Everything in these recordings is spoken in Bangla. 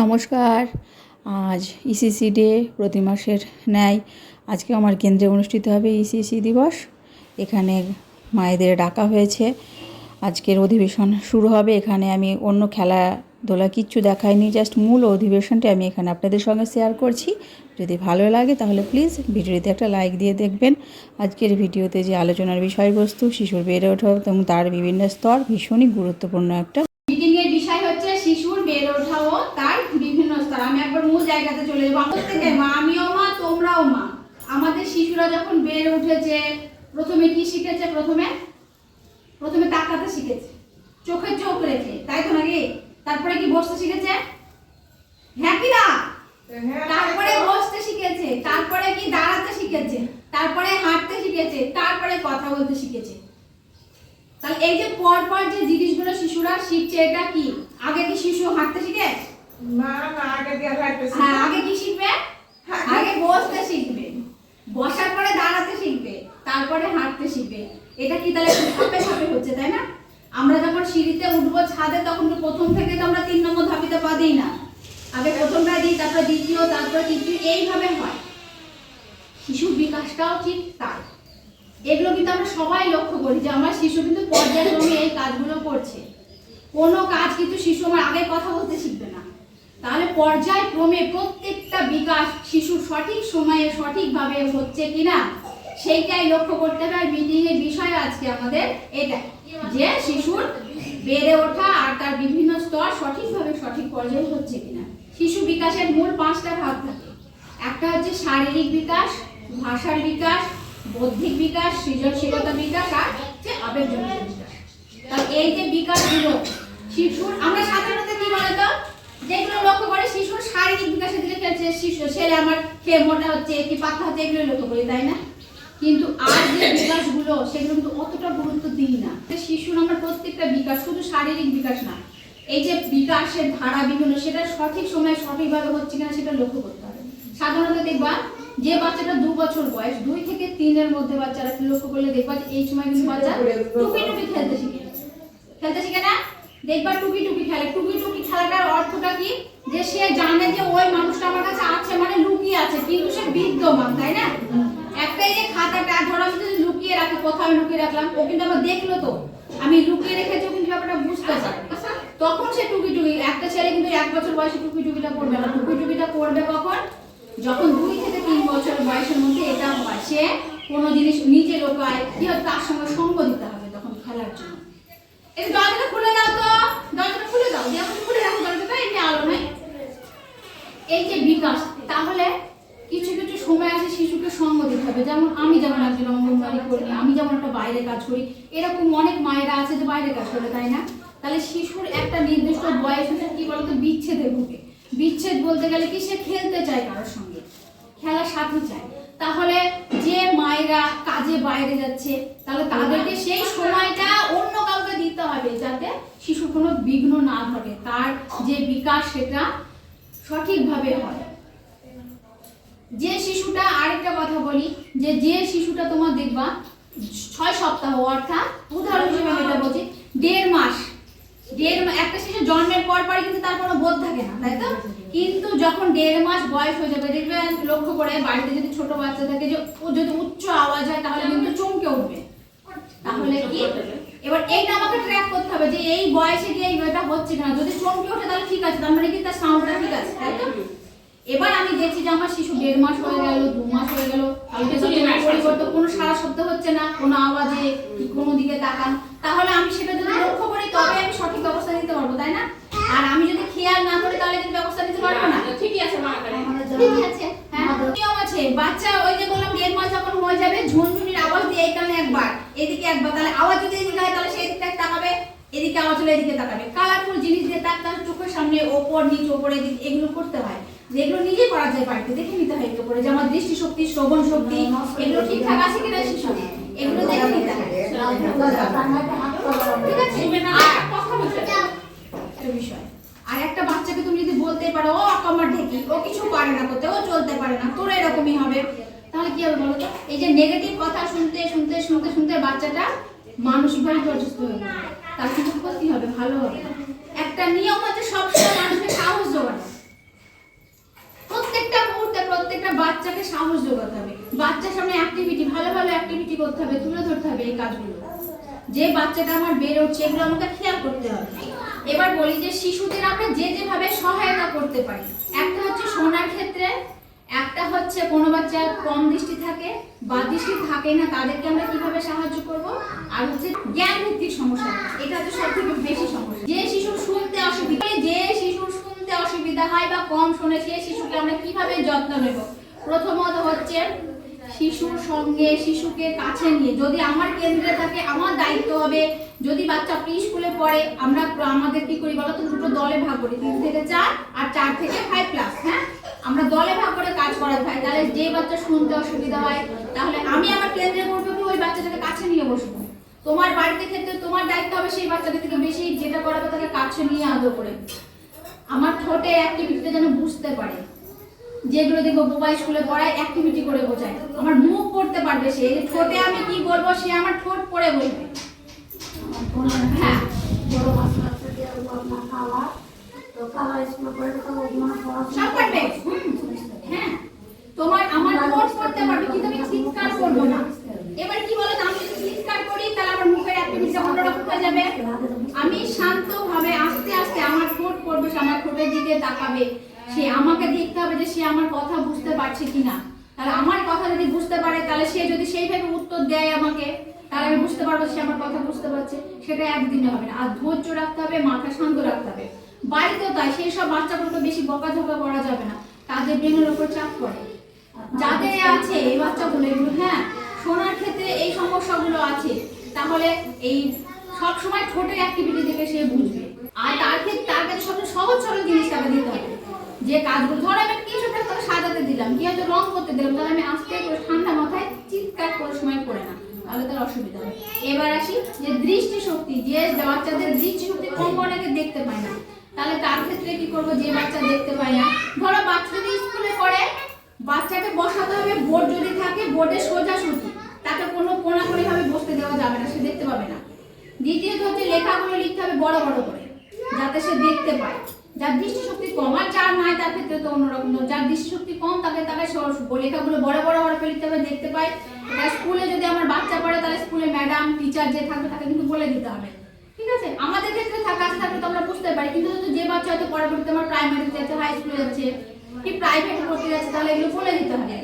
নমস্কার। আজ ইসিসি ডে প্রতি মাসের ন্যায়। আজকে আমার কেন্দ্রে অনুষ্ঠিত হবে ইসিসি দিবস। এখানে মায়েদের ডাকা হয়েছে। আজকের অধিবেশন শুরু হবে। এখানে আমি অন্য খেলাধুলা কিচ্ছু দেখাইনি, জাস্ট মূল অধিবেশনটি আমি এখানে আপনাদের সঙ্গে শেয়ার করছি। যদি ভালো লাগে তাহলে প্লিজ ভিডিওতে একটা লাইক দিয়ে দেখবেন। আজকের ভিডিওতে যে আলোচনার বিষয়বস্তু, শিশুর বেড়ে ওঠা এবং তার বিভিন্ন স্তর ভীষণই গুরুত্বপূর্ণ একটা মিটিং এর বিষয় হচ্ছে শিশুর বেড়ে ওঠা ও তার বিভিন্ন স্তর আমি একবার মূল চলে যাব মা আমিও মা তোমরাও মা। আমাদের শিশুরা যখন বেড়ে উঠেছে প্রথমে কি শিখেছে? প্রথমে প্রথমে তাকাতে শিখেছে। চোখে চোখ রেখে তাই তো নাকি? তারপরে কি বসতে শিখেছে? হ্যাঁ কি না? তারপরে বসতে শিখেছে তারপরে কি দাঁড়াতে শিখেছে তারপরে হাঁটতে শিখেছে তারপরে কথা বলতে শিখেছে। তাহলে এই যে পর পর যে জিনিসগুলো শিশুরা শিখছে এটা কি? আগে কি শিশু হাঁটতে শিখে? না না আগে দিয়ে হাঁটতেছি হ্যাঁ আগে কি শিখবে? আগে বসতে শিখবে। বসার পরে দাঁড়াতে শিখবে তারপরে হাঁটতে শিখবে। এটা কি তাহলে ধাপে ধাপে হচ্ছে তাই না? আমরা যখন সিঁড়িতে উঠবো ছাদে তখন তো প্রথম থেকে তো আমরা তিন নম্বর ধাপিতে পা দিই না। আগে প্রথমটা দিই তারপরে দ্বিতীয় তারপরে তৃতীয় এইভাবে হয়। শিশুর বিকাশটাও ঠিক তাই। এগুলো কিন্তু আমরা সবাই লক্ষ্য করি যে আমার শিশু কিন্তু পর্যায়ক্রমে এই কাজগুলো করছে। কোনো কাজ কিন্তু শিশু আমার আগে কথা বলতে শিখবে না। তাহলে পর্যায়ক্রমে প্রত্যেকটা বিকাশ শিশুর সঠিক সময়ে সঠিকভাবে হচ্ছে কিনা, সেইটাই লক্ষ্য করতে হবে। মিটিং এর বিষয় আজকে আমাদের এটা, যে শিশুর বেড়ে ওঠা আর তার বিভিন্ন স্তর সঠিকভাবে সঠিক পর্যায়ে হচ্ছে কিনা। শিশু বিকাশের মূল পাঁচটা ভাগ থাকে। একটা হচ্ছে শারীরিক বিকাশ, ভাষার বিকাশ, বৌদ্ধিক বিকাশ, সৃজনশীলতা বিকাশ আর হচ্ছে আবেগজনিত বিকাশ। এই যে বিকাশগুলো, শিশুর আমরা সাধারণত কি বলতো? যেগুলো লক্ষ্য করে শিশুর শারীরিক বিকাশের দিকে খেলছে শিশু, ছেলে আমার খেয়ে মোটা হচ্ছে কি পাতলা হচ্ছে, এগুলো লক্ষ্য করি, তাই না? কিন্তু আর যে বিকাশগুলো, সেগুলো কিন্তু অতটা গুরুত্ব দিই না। শিশুর আমরা প্রত্যেকটা বিকাশ, শুধু শারীরিক বিকাশ না, এই যে বিকাশের ধারা বিভিন্ন, সেটা সঠিক সময়ে সঠিকভাবে হচ্ছে কিনা সেটা লক্ষ্য করতে হবে। সাধারণত দেখবা, যে বাচ্চাটা দু বছর বয়স, দুই থেকে তিনের মধ্যে বাচ্চারা লক্ষ্য করলে দেখবা এই সময় কিন্তু বাচ্চা টুপি টুপি খেলতে শিখে। খেলতে শিখে না? দেখবা টুকি টুকি খেলে। টুকি টুকি খেলাটার অর্থটা কি? যে সে জানে যে ওই মানুষটা আমার কাছে আছে মানে লুকিয়ে আছে, কিন্তু সে বিদ্যমান, তাই না? একটাই যে খাতাটা ধরো, আমি যদি লুকিয়ে রাখি, কোথাও লুকিয়ে রাখলাম, ও কিন্তু আমার দেখল তো। আমি লুকিয়ে রেখেছি কিন্তু ব্যাপারটা বুঝতে পারে। তখন সে টুকি টুকি একটা ছেলে কিন্তু এক বছর বয়সে টুকি টুকিটা করবে না। টুকি টুকিটা করবে কখন? যখন দুই থেকে তিন বছর বয়সের মধ্যে এটা হয়। সে কোনো জিনিস নিজে লোকায় কি হয়, তার সঙ্গে সঙ্গ দিতে হবে তখন খেলার জন্য। এই খুলে দাও খুলে দাও। আলো এই যে বিকাশ, তাহলে কিছু কিছু সময় শিশুকে সঙ্গ দিতে হবে। যেমন আমি যেমন করি, আমি যেমন একটা বাইরে কাজ করি, এরকম অনেক মায়েরা আছে যে বাইরে কাজ করে, তাই না? তাহলে শিশুর একটা নির্দিষ্ট বয়স কি বিচ্ছেদ বলতে গেলে কি? সে খেলতে চায় কারোর সঙ্গে। খেলার সাথে চায়। তাহলে যে মায়েরা কাজে বাইরে যাচ্ছে তাহলে তাদেরকে সেই সময়টা অন্য কাউকে দিতে হবে যাতে শিশুর কোনো বিঘ্ন না ঘটে তার যে বিকাশ সেটা সঠিকভাবে হয়। যে শিশুটা আরেকটা কথা বলি যে যে শিশুটা তোমার দেখবা ছয় সপ্তাহ অর্থাৎ উদাহরণ হিসেবে এটা বলছি দেড় মাস। দেড় একটা শিশু জন্মের পর পরে কিন্তু তার কোনো বোধ থাকে না, তাই তো? কিন্তু যখন দেড় মাস বয়স হয়ে যাবে দেখবেন লক্ষ্য করে বাড়িতে যদি ছোট বাচ্চা থাকে যে ও যদি উচ্চ আওয়াজ হয়, তাহলে কিন্তু চমকে উঠবে। তাহলে কি? এবার এইটা আমাকে ট্র্যাক করতে হবে যে এই বয়সে গিয়ে এইটা হচ্ছে না যদি চমকে ওঠে, তাহলে ঠিক আছে, তার মানে কি তার সাউন্ডটা ঠিক আছে, তাই তো? এবার আমি দেখছি যে আমার শিশু দেড় মাস হয়ে গেল দু মাস হয়ে গেল পরিবর্তন কোনো সারা শব্দ হচ্ছে না কোনো আওয়াজে কোনো দিকে তাকান। তাহলে আমি সেটা যদি লক্ষ্য করি তবে আমি সঠিক ব্যবস্থা নিতে পারব তাই না? আর আমি যদি খেয়াল না করি তাহলে কিন্তু ব্যবস্থা নিতে পারব না। ঠিকই আছে মা ঠিক আছে। হ্যাঁ নিয়ম আছে। বাচ্চা ওই যে বললাম দেড় মাস যখন হয়ে যাবে ঝুনঝুনির আওয়াজ দিয়ে এখানে একবার এদিকে একবার তাহলে আওয়াজ যদি এদিকে হয় তাহলে সেই দিকটা তাকাবে এদিকে আওয়াজ হলে এদিকে তাকাবে। কালারফুল জিনিস দিয়ে তার তার চোখের সামনে ওপর নিচ ওপরে এদিক এগুলো করতে হয়। যেগুলো নিজে করা যায় বাড়িতে দেখে নিতে হয় এগুলো করে যে আমার দৃষ্টিশক্তি শ্রবণ শক্তি এগুলো ঠিকঠাক আছে কিনা শিশু এগুলো দেখে নিতে হয় ঠিক আছে? আর কথা বলতে হবে। বিষয়। আর একটা বাচ্চাকে তুমি যদি বলতে পারো ও আকামার ঢেকি ও কিছু পারে না করতে ও চলতে পারে না তোর এরকমই হবে। তাহলে কি হবে বলো তো? এই যে নেগেটিভ কথা শুনতে শুনতে শুনতে শুনতে বাচ্চাটা মানসিকভাবে বিপর্যস্ত হয়ে তার কিছু ক্ষতি হবে ভালো হবে। একটা নিয়ম হচ্ছে সবসময় মানুষকে সাহস জোগানো প্রত্যেকটা মুহূর্তে, প্রত্যেকটা বাচ্চাকে সাহস যোগাতে হবে। বাচ্চার সামনে অ্যাক্টিভিটি ভালো ভালো অ্যাক্টিভিটি করতে হবে, তুলে ধরতে হবে এই কাজগুলো। যে বাচ্চাটা আমার বের হচ্ছে, এগুলো আমাকে খেয়াল করতে হবে। এবার বলি যে শিশুদের আমরা যে যেভাবে সহায়তা করতে পারি, একটা হচ্ছে শোনার ক্ষেত্রে, একটা হচ্ছে কোনো বাচ্চা কম দৃষ্টি থাকে, বা দৃষ্টি থাকে না, তাদেরকে আমরা কীভাবে সাহায্য করব? আর হচ্ছে জ্ঞান ভিত্তিক সমস্যা এটা হচ্ছে সব থেকে বেশি সমস্যা। যে শিশু শুনতে অসুবিধা, যে শিশু অসুবিধা হয় বা কম শোনে সেই শিশুকে আমরা কীভাবে যত্ন নেব? প্রথমত হচ্ছে শিশুর সঙ্গে শিশুকে কাছে নিয়ে, যদি আমার কেন্দ্রে থাকে, আমার দায়িত্ব হবে। যদি বাচ্চা প্রি স্কুলে পড়ে, আমরা আমাদের কি করি বলতো? দুটো দলে ভাগ করি, তিন থেকে চার আর চার থেকে ফাইভ ক্লাস হ্যাঁ? আমরা দলে ভাগ করে কাজ করাতে হয়। তাহলে যে বাচ্চা শুনতে অসুবিধা হয়, তাহলে আমি আমার কেন্দ্রে করব ওই বাচ্চাটাকে কাছে নিয়ে বসবো? তোমার বাড়িতে ক্ষেত্রে তোমার দায়িত্ব হবে সেই বাচ্চাটা থেকে বেশি যেটা করাবে তাকে কাছে নিয়ে আদর করে। আমার ঠোঁটে অ্যাক্টিভিটিটা যেন বুঝতে পারে। যেগুলো দেখব বোবাই স্কুলে পড়ায় অ্যাক্টিভিটি করে বোঝায়। আমার মুখ পড়তে পারবে সে। ঠোঁটে আমি কি বলব, সে আমার ঠোঁট পড়ে বলবে হ্যাঁ। তোমার আমার চিৎকার এবার কি বলো আমি চিৎকার করি, তাহলে আমার মুখের অ্যাক্টিভিটি অন্যরকম হয়ে যাবে। আমি শান্তভাবে আস্তে আস্তে আমার ঠোঁট পড়বে, সে আমার ঠোঁটের দিকে তাকাবে। সে আমাকে দেখতে হবে যে সে আমার কথা বুঝতে পারছে কিনা। তাহলে আমার কথা যদি বুঝতে পারে, তাহলে সে যদি সেইভাবে উত্তর দেয় আমাকে, তাহলে আমি বুঝতে পারব সে আমার কথা বুঝতে পারছে। সেটা একদিনে হবে না। আর ধৈর্য রাখতে হবে, মাথা শান্ত রাখতে হবে। বাড়িতেও তাই, সেই সব বাচ্চাগুলোকে বেশি বকাঝকা করা যাবে না। তাদের ব্রেনের উপর চাপ পড়ে। যাদের আছে এই বাচ্চাগুলো, এগুলো হ্যাঁ শোনার ক্ষেত্রে এই সমস্যাগুলো আছে। তাহলে এই সব সময় ঠোঁটের অ্যাক্টিভিটি দেখে সে বুঝবে। আর তার ক্ষেত্রে তার কাছে সবচেয়ে সহজ সরল জিনিস তাকে দিতে হবে। যে কাজগুলো, ধর আমি কিছু একটা তোকে সাজাতে দিলাম, কি হয়তো রং করতে দিলাম, তাহলে আমি আস্তে করে ঠান্ডা মাথায় চিৎকার করে সময় করে না, তাহলে তার অসুবিধা হয় এবার আসি যে দৃষ্টি শক্তি যে বাচ্চাদের দৃষ্টি শক্তি কম অনেকে দেখতে পায় না, তাহলে তার ক্ষেত্রে কি করব যে বাচ্চা দেখতে পায় না? ধরো বাচ্চা যদি স্কুলে পড়ে, বাচ্চাকে বসাতে হবে, বোর্ড যদি থাকে, বোর্ডে সোজা সুতি তাকে কোনো কোনাকুনি ভাবে বসতে দেওয়া যাবে না, সে দেখতে পাবে না। দ্বিতীয়ত হচ্ছে লেখাগুলো লিখতে হবে বড় বড় করে, যাতে সে দেখতে পায়। যার দৃষ্টিশক্তি কম আর যার নাই, তার ক্ষেত্রে তো অন্যরকম। যার দৃষ্টিশক্তি কম, তাকে তাকে লেখাগুলো বড় বড় হরফে লিখতে হবে, দেখতে পায়। এবার স্কুলে যদি আমার বাচ্চা পড়ে, তাহলে স্কুলে ম্যাডাম, টিচার যে থাকবে, তাকে কিন্তু বলে দিতে হবে। ঠিক আছে? আমাদের ক্ষেত্রে থাকা আছে থাকলে তো আমরা বুঝতে পারি। কিন্তু যে বাচ্চা হয়তো পরবর্তীতে আমার প্রাইমারিতে যাচ্ছে হাই স্কুলে যাচ্ছে, কি প্রাইভেট পড়তে যাচ্ছে তাহলে এগুলো বলে দিতে হবে।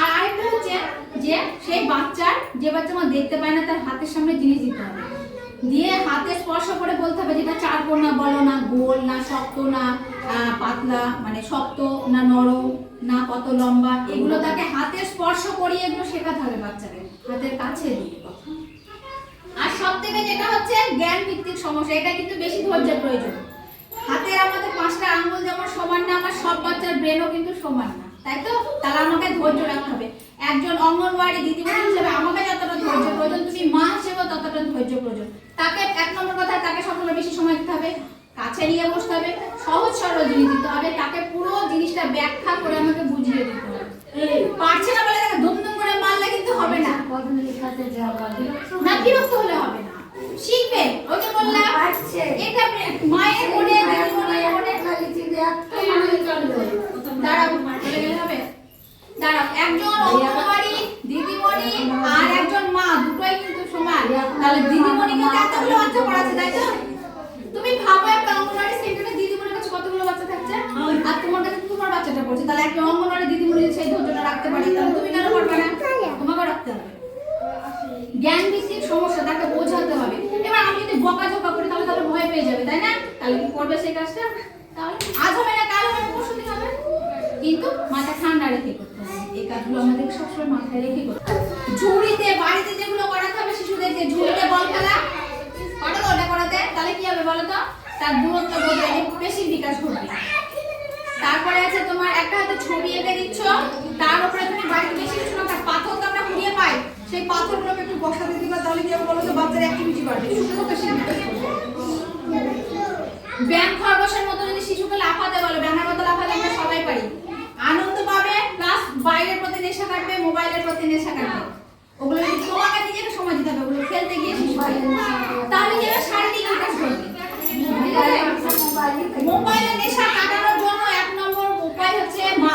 আর আরেকটা হচ্ছে যে, সেই বাচ্চার, যে বাচ্চা আমার দেখতে পায় না, তার হাতের সামনে জিনিস দিতে হবে। দিয়ে হাতে স্পর্শ করে বলতে হবে যেটা চার কোনা বলো না, গোল না, শক্ত না পাতলা মানে শক্ত না, নরম না, কত লম্বা, এগুলো তাকে হাতে স্পর্শ করিয়ে এগুলো শেখাতে হবে বাচ্চাদের, হাতের কাছে দিয়ে আর সব থেকে যেটা হচ্ছে জ্ঞান ভিত্তিক সমস্যা, এটা কিন্তু বেশি ধৈর্যের প্রয়োজন। হাতের আমাদের পাঁচটা আঙ্গুল যেমন সমান না, আমার সব বাচ্চার ব্রেনও কিন্তু সমান না, তাই তো? তাহলে আমাকে ধৈর্য রাখতে হবে। একজন অঙ্গনওয়াড়ি দিদিমণি হিসেবে আমাকে যতটা ধৈর্য প্রয়োজন তুমি মা হিসেবে ততটা ধৈর্য প্রয়োজন। তাকে এক নম্বর কথা তাকে সবসময় বেশি সময় দিতে হবে কাছে নিয়ে বসতে হবে সহজ সরল জিনিস দিতে হবে তাকে পুরো জিনিসটা ব্যাখ্যা করে আমাকে বুঝিয়ে দিতে হবে। পারছে না বলে তাকে ধুম ধুম করে মারলে কিন্তু হবে না। না বিরক্ত হলে হবে না। শিখবে ওই যে বললাম এটা মায়ের মনে মনে দাঁড়াও বলে গেলে হবে? দাঁড়াও একজন অঙ্গনওয়াড়ি দিদিমণি আর একজন মা দুটোই কিন্তু সমান। তাহলে দিদিমণি কিন্তু এতগুলো বাচ্চা পড়াচ্ছে তাই তো? তুমি ভাবো একটা অঙ্গনওয়াড়ি সেন্টারে দিদিমণির কাছে কতগুলো বাচ্চা থাকছে? আর তোমার কাছে তোমার বাচ্চাটা পড়ছে তাহলে একটা অঙ্গনওয়াড়ি দিদিমণি যদি সেই ধৈর্যটা রাখতে পারে তাহলে তুমি কেন পারবে না তোমাকে রাখতে হবে জ্ঞান ভিত্তিক সমস্যা তাকে বোঝাতে হবে এবার আমি যদি বকা ঝকা করি তাহলে তাহলে ভয় পেয়ে যাবে তাই না তাহলে কি করবে সেই কাজটা তাহলে আজ হবে না কাল হবে না পরশু দিন হবে কিন্তু মাথা ঠান্ডা রেখে করতে কাজগুলো আমাদের সবসময় মাথায় রেখে করতে ঝুড়িতে, বাড়িতে যেগুলো করাতে হবে শিশুদেরকে, ঝুড়িতে বল খেলা। কটা ওটা করাতে? তাহলে কি হবে বলো তার দূরত্ব বদলে পেশির বিকাশ ঘটবে। তারপরে আছে তোমার একটা হাতে ছবি এঁকে দিচ্ছ। তার উপরে তুমি বাড়িতে বেশি কিছু না পাথর তো আমরা কুড়িয়ে পাই। সেই পাথরগুলোকে একটু বসাতে দিবা, তাহলে কি হবে বলো তো? বাচ্চার অ্যাক্টিভিটি বাড়বে। ব্যায়াম খরগোশের মতো যদি শিশুকে লাফাতে বলো ব্যায়ামের মতো লাফাতে আমরা সবাই পারি আনন্দ পাবে প্লাস বাইরের প্রতি নেশা কাটবে প্রতি নেশা কাটবে ওগুলো তোমাকে নিজেকে সময় দিতে হবে, ওগুলো খেলতে গিয়ে শিশু তাহলে হবে শারীরিক বিকাশ ঘটবে মোবাইলের নেশা কাটানোর জন্য এক নম্বর উপায় হচ্ছে মা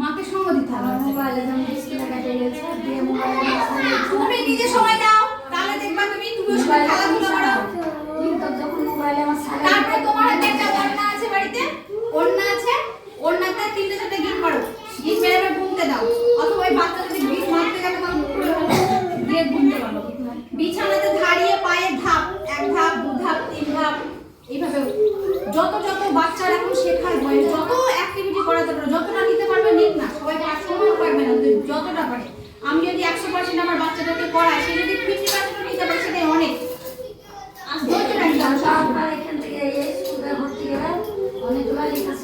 মাকে সঙ্গ দিতে হবে শেখার বয়স যত অ্যাক্টিভিটি করাতে পারো যতটা নিতে পারবে নিক না সবাই সবসময় পারবে না কিন্তু যতটা পারে আমি যদি একশো পার্সেন্ট আমার বাচ্চাটাকে করাই সে যদি ফিফটি পার্সেন্ট নিতে পারে সেটাই অনেক যতটা নিতে হবে, সকাল এখান থেকে এই স্কুলে ভর্তি গেলে অনেকগুলো লেখা শিখে নেবেন আমি